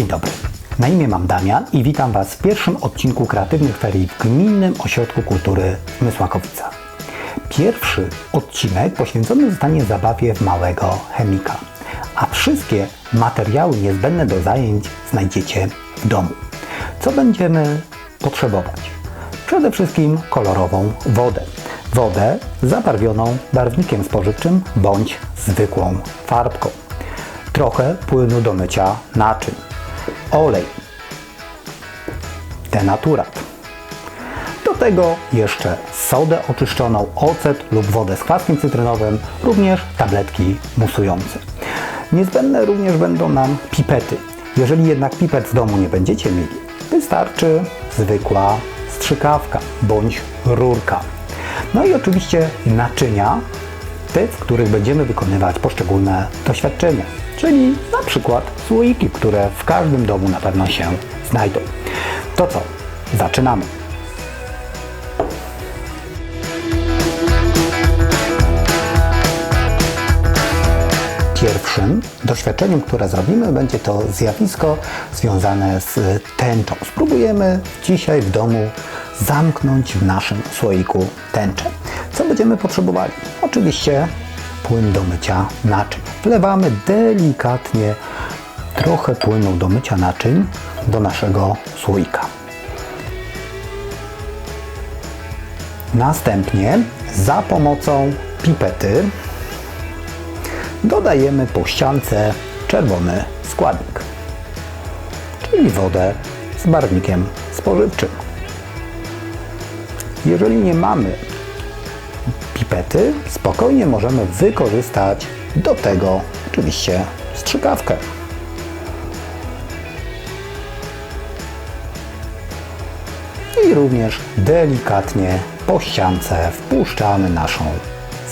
Dzień dobry. Na imię mam Damian i witam Was w pierwszym odcinku kreatywnych ferii w Gminnym Ośrodku Kultury Mysłakowica. Pierwszy odcinek poświęcony zostanie zabawie w małego chemika, a wszystkie materiały niezbędne do zajęć znajdziecie w domu. Co będziemy potrzebować? Przede wszystkim kolorową wodę. Wodę zabarwioną barwnikiem spożywczym bądź zwykłą farbką. Trochę płynu do mycia naczyń. Olej. Denaturat. Do tego jeszcze sodę oczyszczoną, ocet lub wodę z kwaskiem cytrynowym, również tabletki musujące. Niezbędne również będą nam pipety. Jeżeli jednak pipet w domu nie będziecie mieli, wystarczy zwykła strzykawka bądź rurka. No i oczywiście naczynia, te, w których będziemy wykonywać poszczególne doświadczenia, czyli na przykład słoiki, które w każdym domu na pewno się znajdą. To co? Zaczynamy! Pierwszym doświadczeniem, które zrobimy, będzie to zjawisko związane z tęczą. Spróbujemy dzisiaj w domu zamknąć w naszym słoiku tęczę. Co będziemy potrzebowali? Oczywiście płyn do mycia naczyń. Wlewamy delikatnie trochę płynu do mycia naczyń do naszego słoika. Następnie za pomocą pipety dodajemy po ściance czerwony składnik, czyli wodę z barwnikiem spożywczym. Jeżeli nie mamy pipety, spokojnie możemy wykorzystać do tego oczywiście strzykawkę. I również delikatnie po ściance wpuszczamy naszą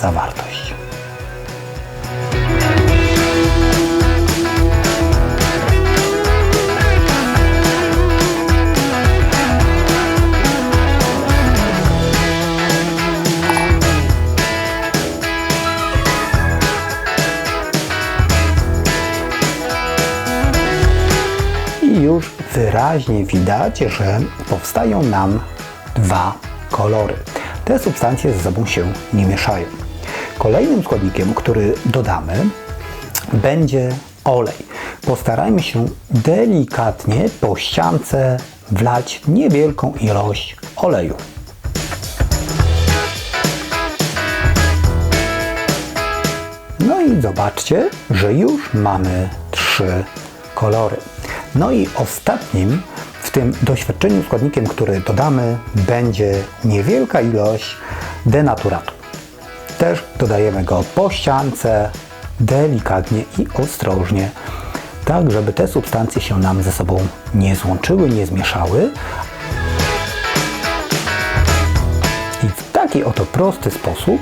zawartość. Już wyraźnie widać, że powstają nam dwa kolory. Te substancje ze sobą się nie mieszają. Kolejnym składnikiem, który dodamy, będzie olej. Postarajmy się delikatnie po ściance wlać niewielką ilość oleju. No i zobaczcie, że już mamy trzy kolory. No i ostatnim w tym doświadczeniu składnikiem, który dodamy, będzie niewielka ilość denaturatu. Też dodajemy go po ściance, delikatnie i ostrożnie, tak żeby te substancje się nam ze sobą nie złączyły, nie zmieszały. I w taki oto prosty sposób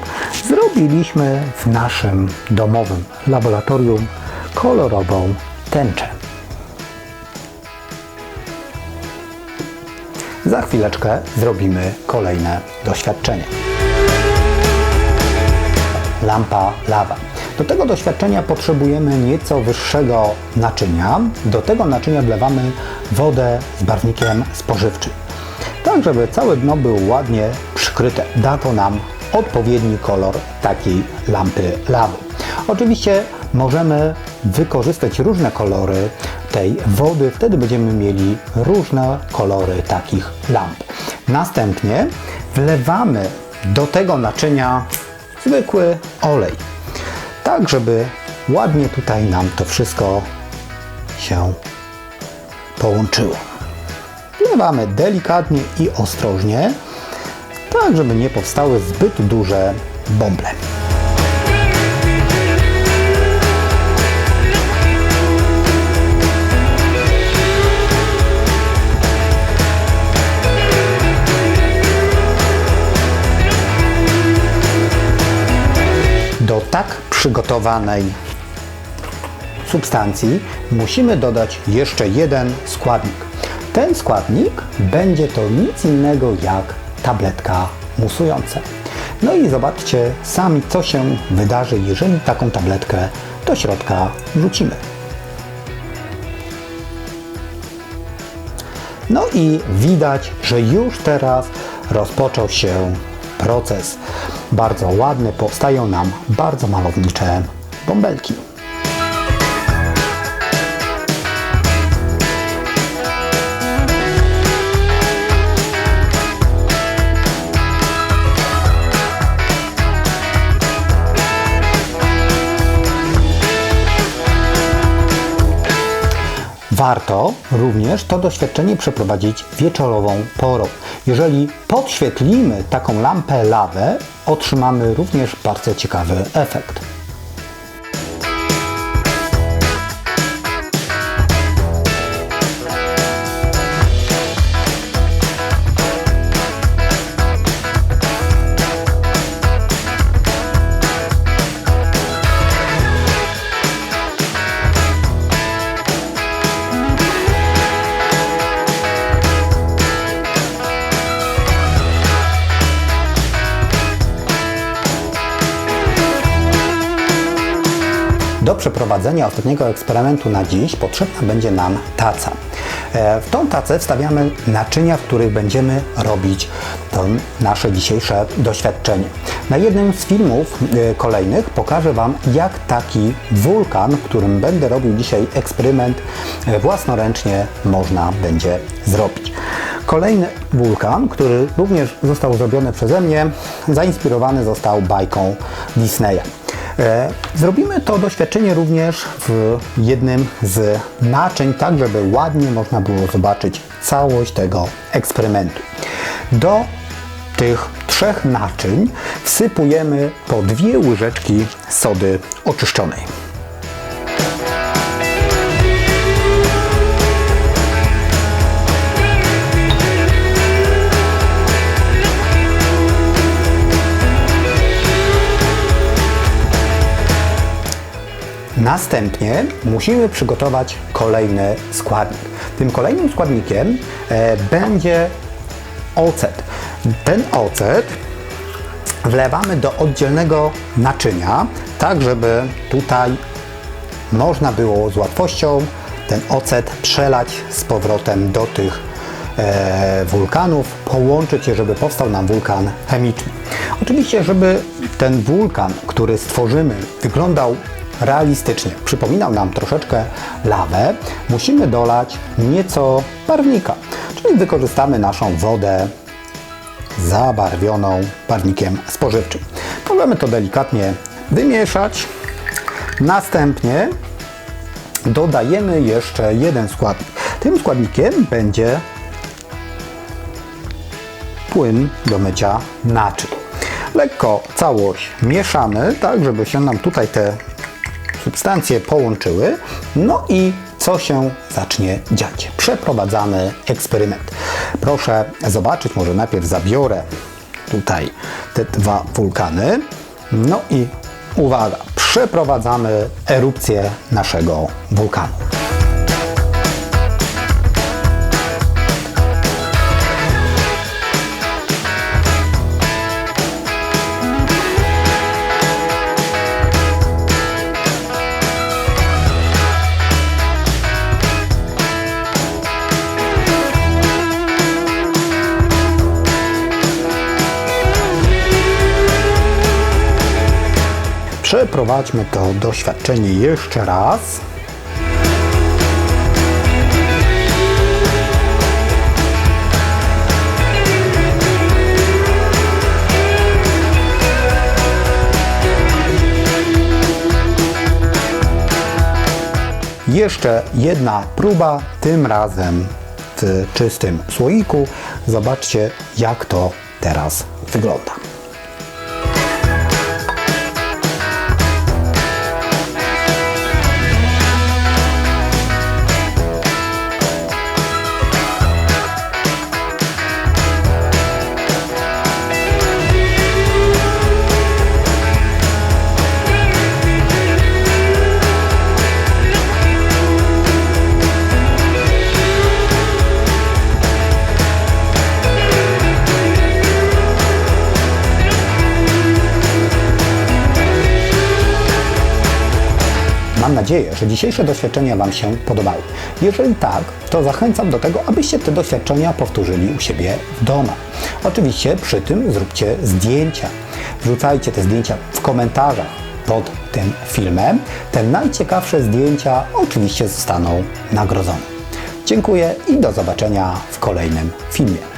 zrobiliśmy w naszym domowym laboratorium kolorową tęczę. Za chwileczkę zrobimy kolejne doświadczenie. Lampa lawa. Do tego doświadczenia potrzebujemy nieco wyższego naczynia. Do tego naczynia wlewamy wodę z barwnikiem spożywczym. Tak, żeby całe dno było ładnie przykryte. Da to nam odpowiedni kolor takiej lampy lawy. Oczywiście możemy wykorzystać różne kolory tej wody, wtedy będziemy mieli różne kolory takich lamp. Następnie wlewamy do tego naczynia zwykły olej, tak żeby ładnie tutaj nam to wszystko się połączyło. Wlewamy delikatnie i ostrożnie, tak żeby nie powstały zbyt duże bąble. Przygotowanej substancji musimy dodać jeszcze jeden składnik. Ten składnik będzie to nic innego jak tabletka musująca. No i zobaczcie sami, co się wydarzy, jeżeli taką tabletkę do środka wrzucimy. No i widać, że już teraz rozpoczął się proces. Bardzo ładny, powstają nam bardzo malownicze bąbelki. Warto również to doświadczenie przeprowadzić wieczorową porą. Jeżeli podświetlimy taką lampę lawę, otrzymamy również bardzo ciekawy efekt. Przeprowadzenia ostatniego eksperymentu na dziś potrzebna będzie nam taca. E, W tą tacę wstawiamy naczynia, w których będziemy robić to nasze dzisiejsze doświadczenie. Na jednym z filmów e, kolejnych pokażę Wam, jak taki wulkan, w którym będę robił dzisiaj eksperyment, e, własnoręcznie można będzie zrobić. Kolejny wulkan, który również został zrobiony przeze mnie, zainspirowany został bajką Disneya. E, Zrobimy to doświadczenie również w jednym z naczyń, tak żeby ładnie można było zobaczyć całość tego eksperymentu. Do tych trzech naczyń wsypujemy po dwie łyżeczki sody oczyszczonej. Następnie musimy przygotować kolejny składnik. Tym kolejnym składnikiem e, będzie ocet. Ten ocet wlewamy do oddzielnego naczynia, tak żeby tutaj można było z łatwością ten ocet przelać z powrotem do tych e, wulkanów, połączyć je, żeby powstał nam wulkan chemiczny. Oczywiście, żeby ten wulkan, który stworzymy, wyglądał realistycznie, przypominał nam troszeczkę lawę, musimy dolać nieco barwnika, czyli wykorzystamy naszą wodę zabarwioną barwnikiem spożywczym. Możemy to delikatnie wymieszać. Następnie dodajemy jeszcze jeden składnik. Tym składnikiem będzie płyn do mycia naczyń. Lekko całość mieszamy, tak żeby się nam tutaj te substancje połączyły. No i co się zacznie dziać? Przeprowadzamy eksperyment. Proszę zobaczyć, może najpierw zabiorę tutaj te dwa wulkany. No i uwaga, przeprowadzamy erupcję naszego wulkanu. Przeprowadźmy to doświadczenie jeszcze raz. Jeszcze jedna próba, tym razem w czystym słoiku. Zobaczcie, jak to teraz wygląda. Nadzieję, że dzisiejsze doświadczenia Wam się podobały. Jeżeli tak, to zachęcam do tego, abyście te doświadczenia powtórzyli u siebie w domach. Oczywiście przy tym zróbcie zdjęcia. Wrzucajcie te zdjęcia w komentarzach pod tym filmem. Te najciekawsze zdjęcia oczywiście zostaną nagrodzone. Dziękuję i do zobaczenia w kolejnym filmie.